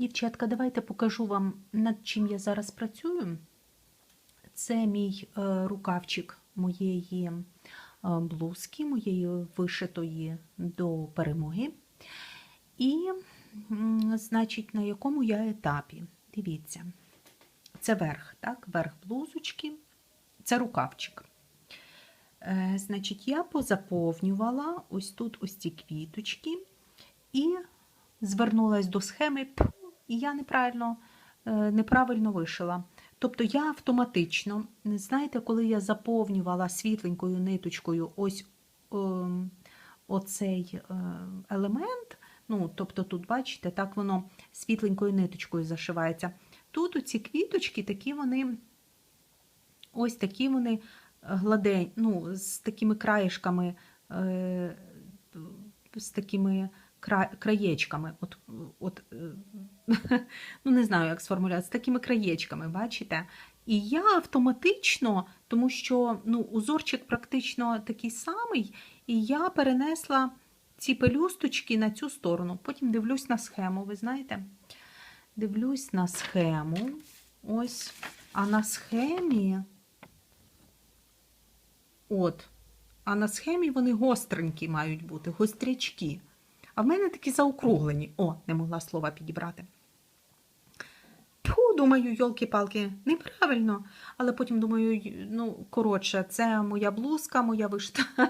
Дівчатка, давайте покажу вам, над чим я зараз працюю. Це мій е, рукавчик моєї е, блузки, моєї вишитої до перемоги. І, значить, на якому я етапі. Дивіться, це верх, так, верх блузочки, це рукавчик. Е, Значить, я позаповнювала ось тут ось ці квіточки і звернулась до схеми, і я неправильно, е, неправильно вишила. Тобто я автоматично, знаєте, коли я заповнювала світленькою ниточкою ось ем, оцей е, елемент, ну, тобто тут, бачите, так воно світленькою ниточкою зашивається. Тут оці квіточки, такі вони, ось такі вони гладень, ну, з такими краєшками, е, з такими краєчками. От, от, е, ну, не знаю, як сформулювати, з такими краєчками, бачите? І я автоматично, тому що ну, узорчик практично такий самий, і я перенесла ці пелюсточки на цю сторону. Потім дивлюсь на схему, ви знаєте? Дивлюсь на схему. Ось. А на схемі. От. А на схемі вони гостренькі мають бути, гострячки. А в мене такі заокруглені. О, не могла слова підібрати. Фу, думаю, йолки-палки, неправильно. Але потім думаю, ну, коротше, це моя блузка, моя вишта.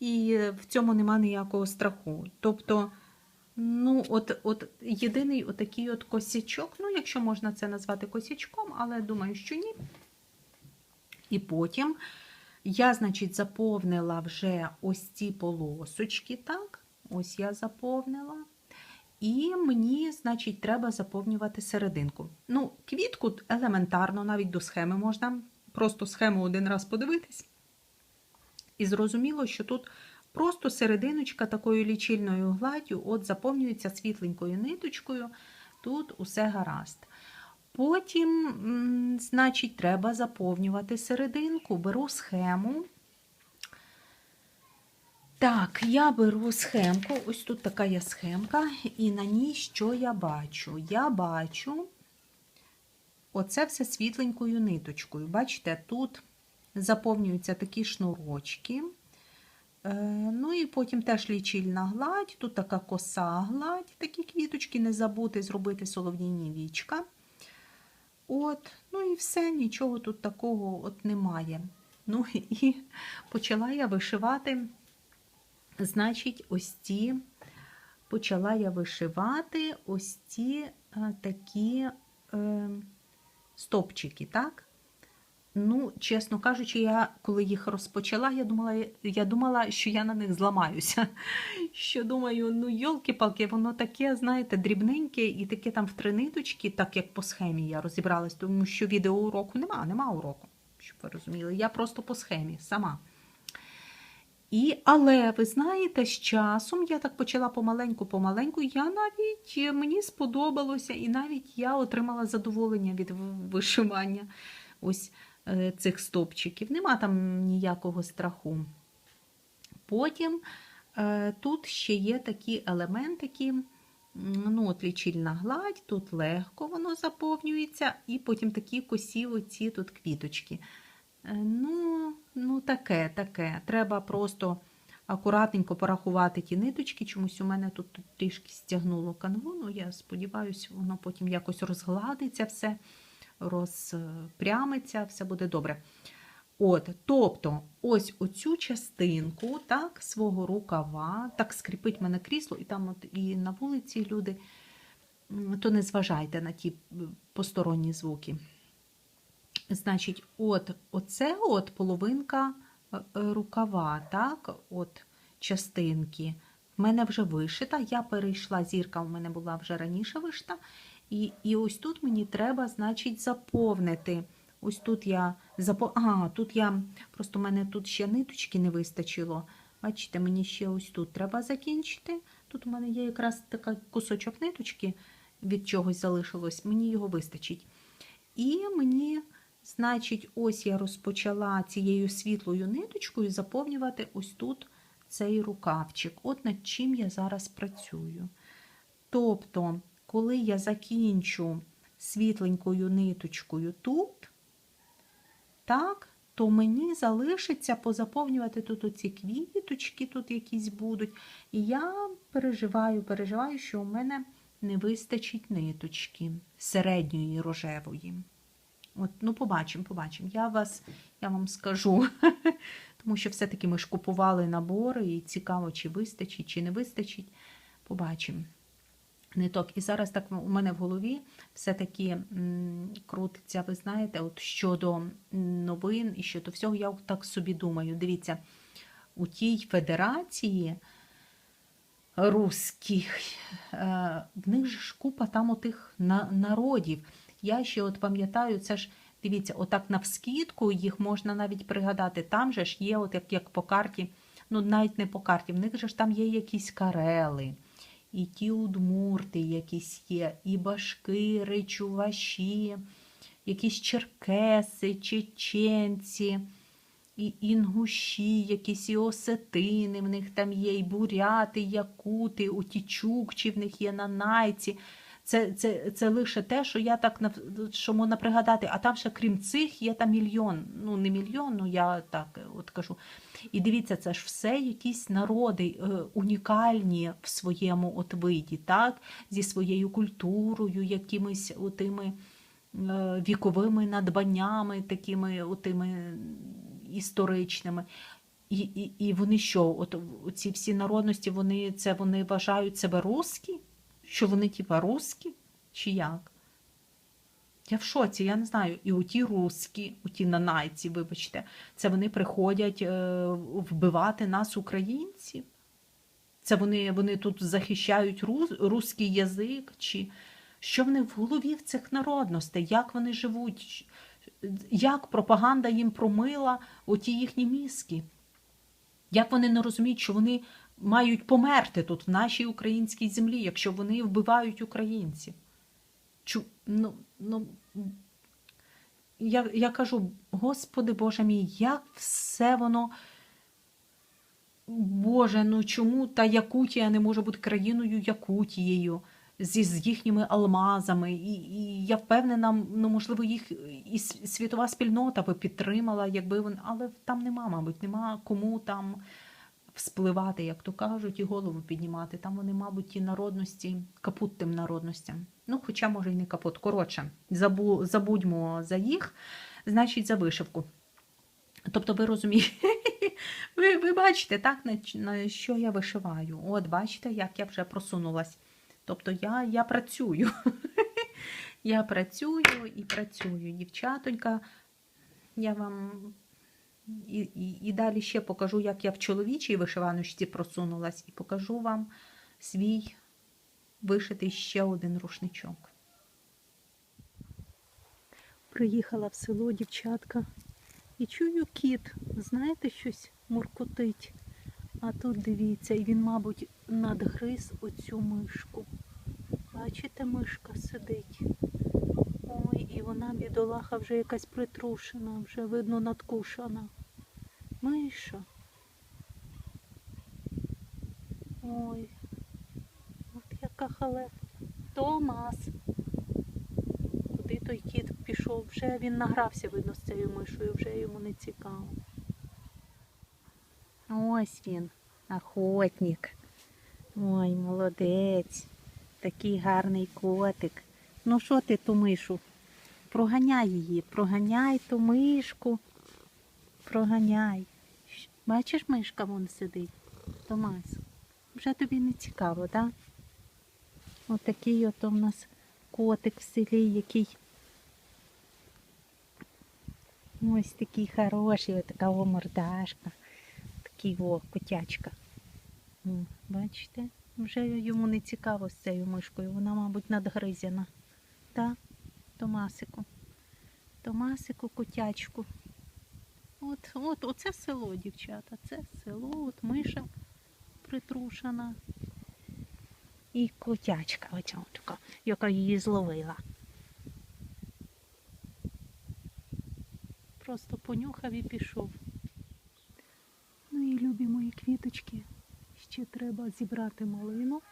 І в цьому нема ніякого страху. Тобто, ну, от, от єдиний отакий от косячок, ну, якщо можна це назвати косячком, але думаю, що ні. І потім я, значить, заповнила вже ось ці полосочки, так? Ось я заповнила. І мені, значить, треба заповнювати серединку. Ну, квітку елементарно, навіть до схеми можна просто схему один раз подивитись. І зрозуміло, що тут просто серединочка такою лічильною гладдю от заповнюється світленькою ниточкою. Тут усе гаразд. Потім, значить, треба заповнювати серединку. Беру схему. Так, я беру схемку. Ось тут така є схемка, і на ній що я бачу? Я бачу оце все світленькою ниточкою. Бачите, тут заповнюються такі шнурочки. Е, Ну і потім теж лічильна гладь, тут така коса гладь, такі квіточки, не забути зробити солов'їні вічка. От, ну і все, нічого тут такого от немає. Ну і почала я вишивати, значить, ось ці, почала я вишивати ось ці е, такі е, стопчики, так? Ну, чесно кажучи, я коли їх розпочала, я думала, я думала, що я на них зламаюся. Що думаю, ну йолки-палки, воно таке, знаєте, дрібненьке і таке там в три ниточки, так як по схемі я розібралась, тому що відеоуроку нема, нема уроку, щоб ви розуміли. Я просто по схемі сама. І, але ви знаєте, з часом я так почала помаленьку-помаленьку, я навіть мені сподобалося, і навіть я отримала задоволення від вишивання ось е, цих стопчиків. Нема там ніякого страху. Потім е, тут ще є такі елементики, ну, от лічильна гладь, тут легко воно заповнюється, і потім такі косі оці тут квіточки. Е, Ну, ну таке, таке. Треба просто акуратненько порахувати ті ниточки. Чомусь у мене тут трішки стягнуло канву. Ну, я сподіваюся, воно потім якось розгладиться все, розпрямиться, все буде добре. От, тобто, ось оцю частинку так, свого рукава, так скріпить мене крісло, і там от і на вулиці люди, то не зважайте на ті посторонні звуки. Значить, от оце от половинка е, е, рукава, так, от частинки. В мене вже вишита, я перейшла, зірка в мене була вже раніше вишита. І, і ось тут мені треба, значить, заповнити. Ось тут я запо... А, тут я просто в мене тут ще ниточки не вистачило. Бачите, мені ще ось тут треба закінчити. Тут у мене є якраз така кусочок ниточки від чогось залишилось, мені його вистачить. І мені, значить, ось я розпочала цією світлою ниточкою заповнювати ось тут цей рукавчик. От над чим я зараз працюю. Тобто, коли я закінчу світленькою ниточкою тут, так, то мені залишиться позаповнювати тут оці квіточки, тут якісь будуть. І я переживаю, переживаю, що у мене не вистачить ниточки середньої рожевої. От, ну, побачимо, побачимо. Я вас, я вам скажу. Тому що все-таки ми ж купували набори, і цікаво, чи вистачить, чи не вистачить. Побачимо. Ниток. І зараз так у мене в голові все-таки крутиться, ви знаєте, от щодо новин і щодо всього, я так собі думаю. Дивіться, у тій федерації русських, е, в них ж купа там отих на, народів. Я ще от пам'ятаю, це ж дивіться, отак навскідку їх можна навіть пригадати. Там же ж є, от як, як по карті, ну навіть не по карті, в них же ж там є якісь карели, і ті удмурти якісь є, і башкири, чуваші, якісь черкеси, чеченці, і інгуші, якісь і осетини в них там є, і буряти, якути, оті чукчі в них є нанайці. Це, це, це лише те, що я так що можна пригадати, а там ще крім цих є там мільйон. Ну, не мільйон, ну я так от кажу. І дивіться, це ж все якісь народи е, унікальні в своєму от виді, так? зі своєю культурою, якимись отими е, віковими надбаннями, такими отими історичними. І, і, і вони що? От ці всі народності, вони це вони вважають себе русські? Що вони типа русські? Чи як? Я в шоці, я не знаю. І оті русські, оті нанайці, вибачте, це вони приходять е, вбивати нас, українців. Це вони, вони тут захищають рус, русський язик, чи що в них в голові в цих народностей, як вони живуть, як пропаганда їм промила оті їхні мізки. Як вони не розуміють, що вони мають померти тут, в нашій українській землі, якщо вони вбивають українців? Чу, ну, ну, я, я кажу, Господи Боже мій, як все воно. Боже, ну чому та Якутія не може бути країною Якутією зі з їхніми алмазами? І, і я впевнена, ну можливо, їх і світова спільнота би підтримала, якби вони, але там нема, мабуть, нема кому там вспливати, як то кажуть, і голову піднімати. Там вони, мабуть, ті народності, капут тим народностям. Ну, хоча, може, і не капут. Коротше, забу, забудьмо за їх, значить, за вишивку. Тобто, ви розумієте, ви, ви бачите, так, на, що я вишиваю. От, бачите, як я вже просунулась. Тобто я, я працюю. Я працюю і працюю. Дівчатонька, я вам і, і, і далі ще покажу, як я в чоловічій вишиваночці просунулась, і покажу вам свій вишитий ще один рушничок. Приїхала в село дівчатка і чую кіт. Знаєте, щось муркотить. А тут дивіться, і він, мабуть, надгриз оцю мишку. Бачите, мишка сидить. Ой, і вона, бідолаха, вже якась притрушена, вже видно надкушена. Миша. Ой, от яка халепа. Томас. Куди той кіт пішов? Вже він награвся, видно, з цією мишою, вже йому не цікаво. Ось він, охотник. Ой, молодець. Такий гарний котик. Ну що ти ту мишу? Проганяй її, проганяй ту мишку. Проганяй. Бачиш, мишка вон сидить. Томас, вже тобі не цікаво, так? Да? Отакий ото в нас котик в селі, який ось такий хороший, ось така мордашка, такий о котячка. Бачите, вже йому не цікаво з цією мишкою, вона, мабуть, надгризяна. Так, Томасику. Томасику, котячку. От, от, оце село, дівчата, це село, от миша притрушена. І котячка, оця яка її зловила. Просто понюхав і пішов. Ну і любі мої квіточки. Ще треба зібрати малину.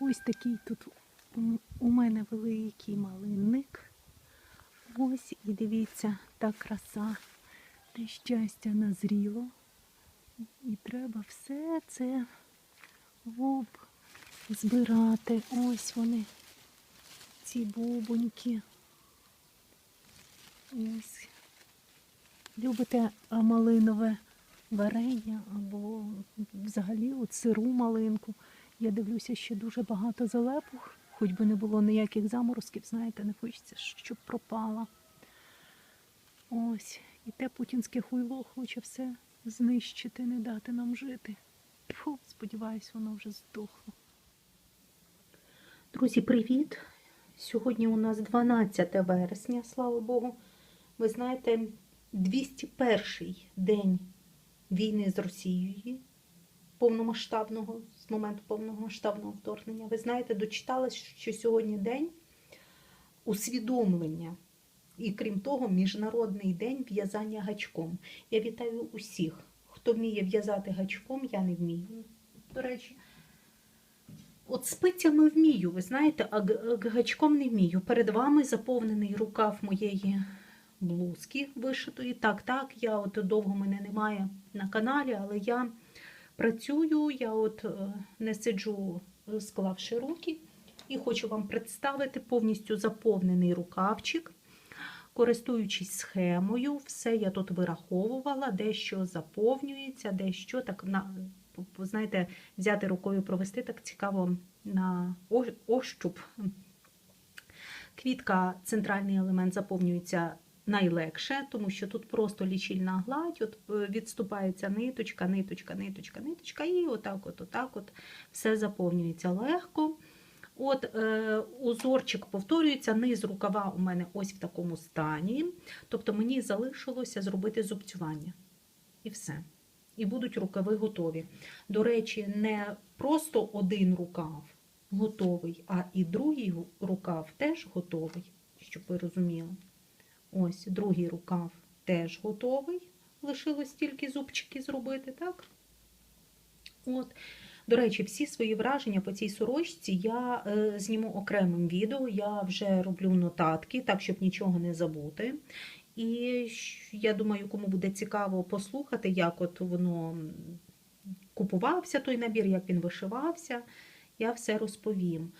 Ось такий тут У мене великий малинник. Ось і дивіться, та краса, те щастя назріло. І треба все це оп, збирати. Ось вони, ці бубоньки. Ось. Любите малинове варення або взагалі от сиру малинку. Я дивлюся, що дуже багато залепух, хоч би не було ніяких заморозків, знаєте, не хочеться, щоб пропала. Ось, і те путінське хуйло хоче все знищити, не дати нам жити. Фу, сподіваюсь, воно вже здохло. Друзі, привіт! Сьогодні у нас 12 вересня, слава Богу. Ви знаєте, 201 день війни з Росією, повномасштабного, з моменту повномасштабного вторгнення. Ви знаєте, дочиталась, що сьогодні день усвідомлення. І крім того, Міжнародний день в'язання гачком. Я вітаю усіх, хто вміє в'язати гачком, я не вмію. До речі, от спицями вмію, ви знаєте, а гачком не вмію. Перед вами заповнений рукав моєї блузки вишитої. Так, так, я от довго мене немає на каналі, але я працюю, я от е, не сиджу, е, склавши руки, і хочу вам представити повністю заповнений рукавчик. Користуючись схемою, все я тут вираховувала, дещо заповнюється, дещо так на знаєте, взяти рукою провести так цікаво на ощуп. Квітка, центральний елемент заповнюється найлегше, тому що тут просто лічильна гладь, от е, відступається ниточка, ниточка, ниточка, ниточка, і отак, от, отак, от все заповнюється легко. От е, узорчик повторюється, низ рукава у мене ось в такому стані. Тобто мені залишилося зробити зубцювання. І все. І будуть рукави готові. До речі, не просто один рукав готовий, а і другий рукав теж готовий, щоб ви розуміли. Ось другий рукав теж готовий. Лишилось тільки зубчики зробити, так? От. До речі, всі свої враження по цій сорочці я е, зніму окремим відео. Я вже роблю нотатки, так, щоб нічого не забути. І я думаю, кому буде цікаво послухати, як от воно купувався той набір, як він вишивався, я все розповім.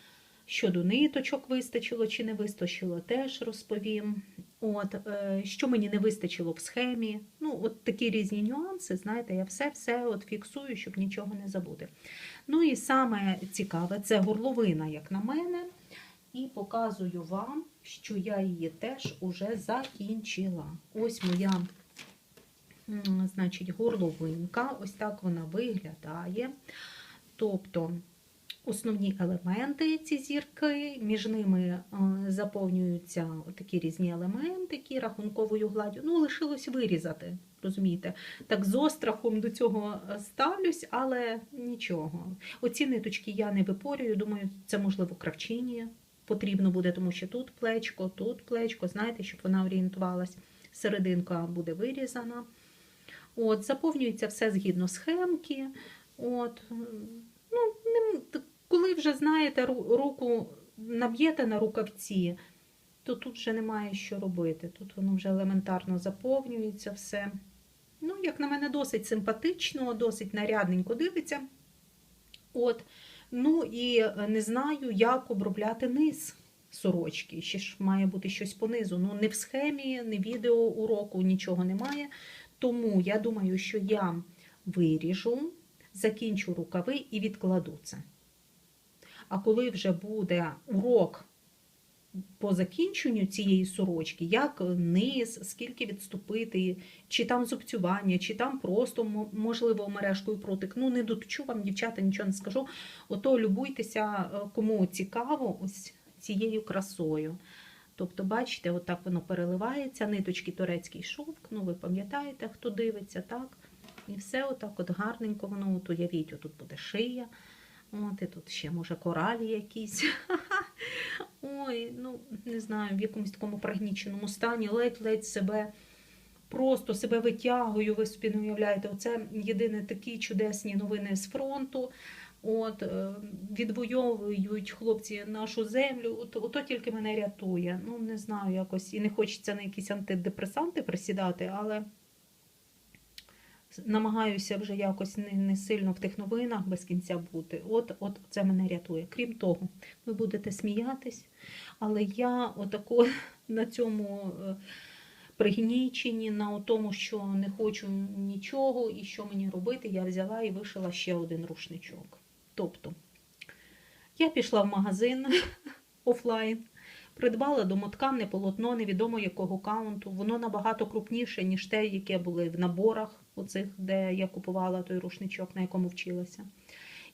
Щодо ниточок вистачило чи не вистачило, теж розповім. От, е, що мені не вистачило в схемі. Ну, от такі різні нюанси, знаєте, я все-все от фіксую, щоб нічого не забути. Ну і саме цікаве, це горловина, як на мене. І показую вам, що я її теж уже закінчила. Ось моя, значить, горловинка. Ось так вона виглядає. Тобто основні елементи ці зірки, між ними е, заповнюються такі різні елементики рахунковою гладдю. Ну, лишилось вирізати, розумієте? Так з острахом до цього е, ставлюсь, але нічого. Оці ниточки я не випорюю, думаю, це можливо кравчині потрібно буде, тому що тут плечко, тут плечко, знаєте, щоб вона орієнтувалась. Серединка буде вирізана. От, заповнюється все згідно схемки. От, коли вже знаєте, руку наб'єте на рукавці, то тут вже немає що робити. Тут воно вже елементарно заповнюється все. Ну, як на мене, досить симпатично, досить нарядненько дивиться. От. Ну і е, не знаю, як обробляти низ сорочки. Ще ж має бути щось понизу. Ну, не в схемі, не відео уроку, нічого немає. Тому я думаю, що я виріжу, закінчу рукави і відкладу це. А коли вже буде урок по закінченню цієї сорочки, як низ, скільки відступити, чи там зубцювання, чи там просто, можливо, мережкою протик. Ну, не доточу вам, дівчата, нічого не скажу. Ото любуйтеся, е, кому цікаво, ось цією красою. Тобто, бачите, отак воно переливається, ниточки турецький шовк, ну ви пам'ятаєте, хто дивиться, так? І все отак от гарненько воно, от уявіть, отут буде шия. От, і тут ще, може, коралі якісь. Ой, ну не знаю, в якомусь такому пригніченому стані, ледь-ледь себе просто себе витягую, ви собі не уявляєте. Оце єдине такі чудесні новини з фронту. От, е, відвоюють хлопці нашу землю, от, ото тільки мене рятує. Ну, не знаю, якось і не хочеться на якісь антидепресанти присідати, але намагаюся вже якось не, не сильно в тих новинах без кінця бути. От, от це мене рятує. Крім того, ви будете сміятись, але я отако на цьому е, пригніченні, на тому, що не хочу нічого і що мені робити, я взяла і вишила ще один рушничок. Тобто, я пішла в магазин офлайн, придбала домотканне полотно невідомо якого каунту. Воно набагато крупніше, ніж те, яке були в наборах, оцих, де я купувала той рушничок, на якому вчилася.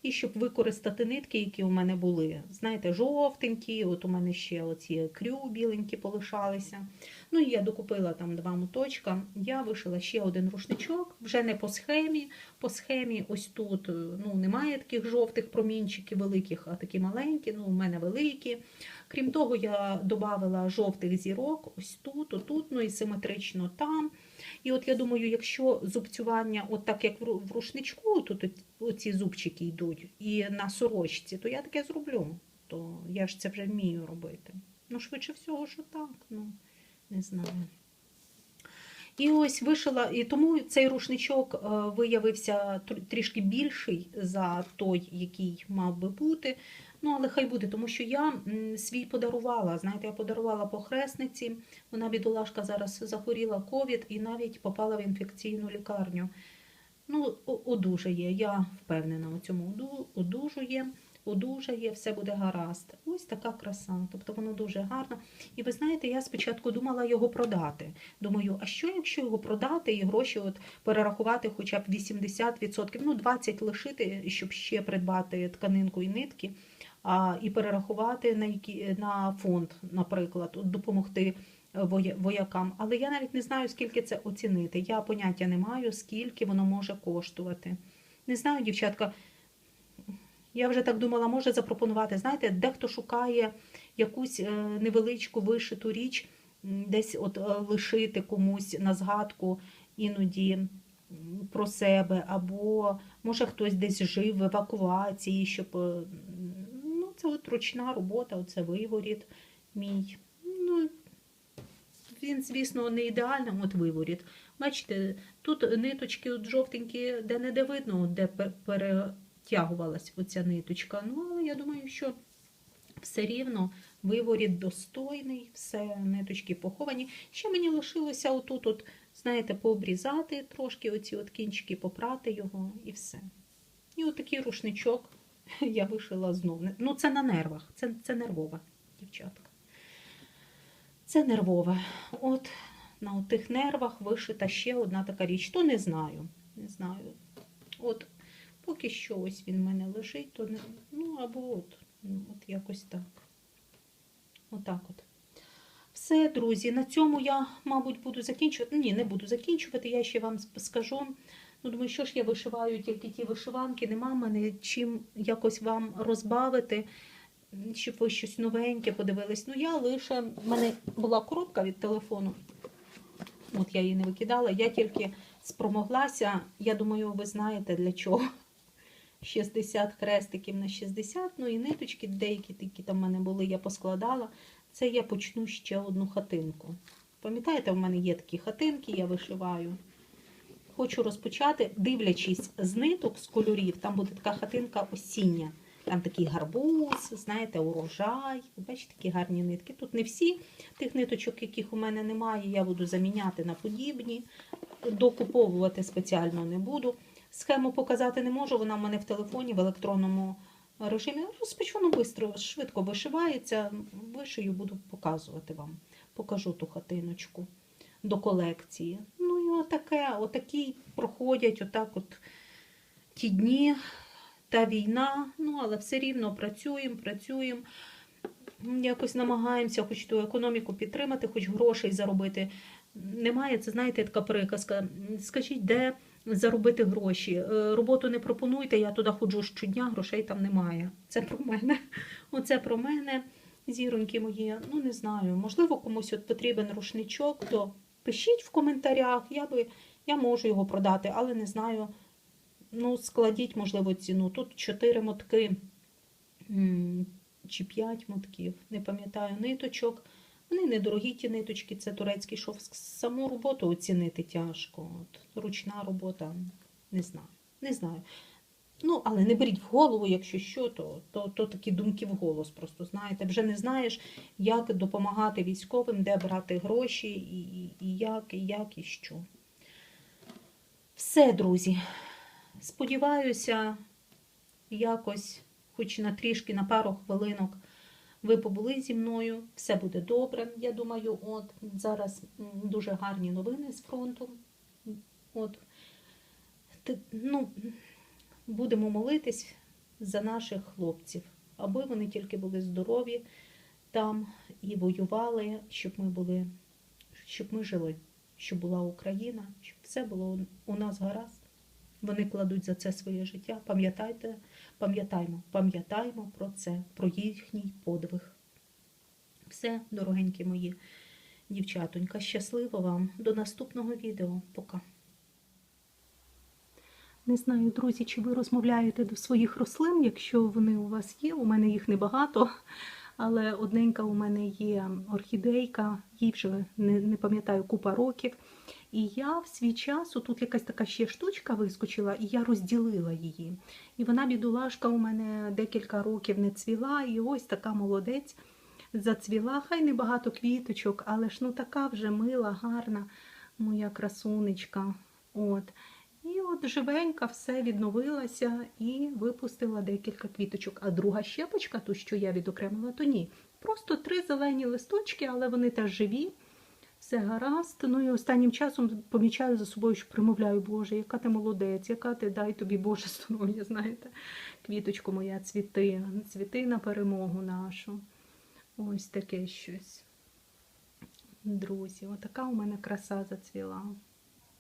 І щоб використати нитки, які у мене були, знаєте, жовтенькі, от у мене ще оці крю біленькі полишалися. Ну і я докупила там два моточка. Я вишила ще один рушничок, вже не по схемі. По схемі ось тут е, ну, немає таких жовтих промінчиків великих, а такі маленькі, ну у мене великі. Крім того, я додала жовтих зірок ось тут, отут, ну і симетрично там. І от я думаю, якщо зубцювання, от так як в рушничку, тут оці зубчики йдуть, і на сорочці, то я таке зроблю. То я ж це вже вмію робити. Ну, швидше всього, що так. Ну, не знаю. І ось вишила, і тому цей рушничок е, виявився трішки більший за той, який мав би бути. Ну, але хай буде, тому що я свій подарувала. Знаєте, я подарувала похресниці. Вона бідолашка зараз захворіла ковід і навіть попала в інфекційну лікарню. Ну, одужає, я впевнена у цьому. Оду- Одужує, одужає, все буде гаразд. Ось така краса. Тобто воно дуже гарно. І ви знаєте, я спочатку думала його продати. Думаю, а що якщо його продати і гроші от перерахувати хоча б 80%, ну 20% лишити, щоб ще придбати тканинку і нитки, і перерахувати на, які, на фонд, наприклад, допомогти е, воякам. Але я навіть не знаю, скільки це оцінити. Я поняття не маю, скільки воно може коштувати. Не знаю, дівчатка. Я вже так думала, може запропонувати. Знаєте, дехто шукає якусь е, невеличку вишиту річ, десь от е, лишити комусь на згадку іноді про себе, або може хтось десь жив в евакуації, щоб це от ручна робота, оце виворіт мій. Ну, він, звісно, не ідеальний, от виворіт. Бачите, тут ниточки от жовтенькі, де не де видно, де пер- перетягувалась оця ниточка. Ну, але я думаю, що все рівно виворіт достойний, все ниточки поховані. Ще мені лишилося отут, от, знаєте, пообрізати трошки оці от кінчики, попрати його і все. І отакий рушничок я вишила знову. Ну, це на нервах, це, це нервова, дівчатка. Це нервове. От на тих нервах вишита ще одна така річ. То не знаю. Не знаю. От поки що ось він в мене лежить, то не. Ну, або от, ну, от якось так. Отак от. Все, друзі, на цьому я, мабуть, буду закінчувати. Ні, не буду закінчувати, я ще вам скажу. Ну, думаю, що ж я вишиваю тільки ті вишиванки, нема мене чим якось вам розбавити, щоб ви щось новеньке подивились. Ну, я лише, в мене була коробка від телефону. От я її не викидала, я тільки спромоглася, я думаю, ви знаєте для чого. 60 хрестиків на 60, ну і ниточки, деякі такі там в мене були, я поскладала. Це я почну ще одну хатинку. Пам'ятаєте, в мене є такі хатинки, я вишиваю. Хочу розпочати, дивлячись з ниток, з кольорів, там буде така хатинка осіння. Там такий гарбуз, знаєте, урожай. Бачите, такі гарні нитки. Тут не всі тих ниточок, яких у мене немає, я буду заміняти на подібні. Докуповувати спеціально не буду. Схему показати не можу, вона в мене в телефоні в електронному режимі. Розпочну швидко, швидко вишивається. Вишию, буду показувати вам. Покажу ту хатиночку до колекції. Ну і отаке, отакі проходять отак от ті дні та війна. Ну, але все рівно працюємо, працюємо. Якось намагаємося хоч ту економіку підтримати, хоч грошей заробити. Немає, це знаєте, така приказка. Скажіть, де заробити гроші? Е, Роботу не пропонуйте, я туди ходжу щодня, грошей там немає. Це про мене. Оце про мене, зіроньки мої. Ну, не знаю. Можливо, комусь от потрібен рушничок, то пишіть в коментарях. Я би я можу його продати, але не знаю, ну, складіть, можливо, ціну. Тут 4 мотки чи 5 мотків, не пам'ятаю, ниточок. Вони недорогі ті ниточки, це турецький шов. Саму роботу оцінити тяжко. От, ручна робота, не знаю. Не знаю. Ну, але не беріть в голову, якщо що, то, то, то такі думки в голос просто знаєте. Вже не знаєш, як допомагати військовим, де брати гроші, і, і, як, і як, і що. Все, друзі. Сподіваюся, якось, хоч на трішки, на пару хвилинок, ви побули зі мною. Все буде добре. Я думаю, от зараз дуже гарні новини з фронту. От. Ну, будемо молитись за наших хлопців, аби вони тільки були здорові там і воювали, щоб ми були, щоб ми жили, щоб була Україна, щоб все було у нас гаразд. Вони кладуть за це своє життя. Пам'ятайте, пам'ятаймо, пам'ятаймо про це, про їхній подвиг. Все, дорогенькі мої дівчатонька, щасливо вам. До наступного відео. Пока. Не знаю, друзі, чи ви розмовляєте до своїх рослин, якщо вони у вас є. У мене їх небагато, але одненька у мене є орхідейка, їй вже не, не пам'ятаю купа років. І я в свій час, тут якась така ще штучка вискочила, і я розділила її. І вона, бідолашка, у мене декілька років не цвіла, і ось така молодець зацвіла. Хай небагато квіточок, але ж ну така вже мила, гарна моя красунечка. От. І от живенька все відновилася і випустила декілька квіточок. А друга щепочка, ту, що я відокремила, то ні. Просто три зелені листочки, але вони теж живі. Все гаразд. Ну і останнім часом помічаю за собою, що примовляю, Боже, яка ти молодець, яка ти дай тобі Боже здоров'я, знаєте, квіточко моя, цвіти, цвіти на перемогу нашу. Ось таке щось. Друзі, отака у мене краса зацвіла.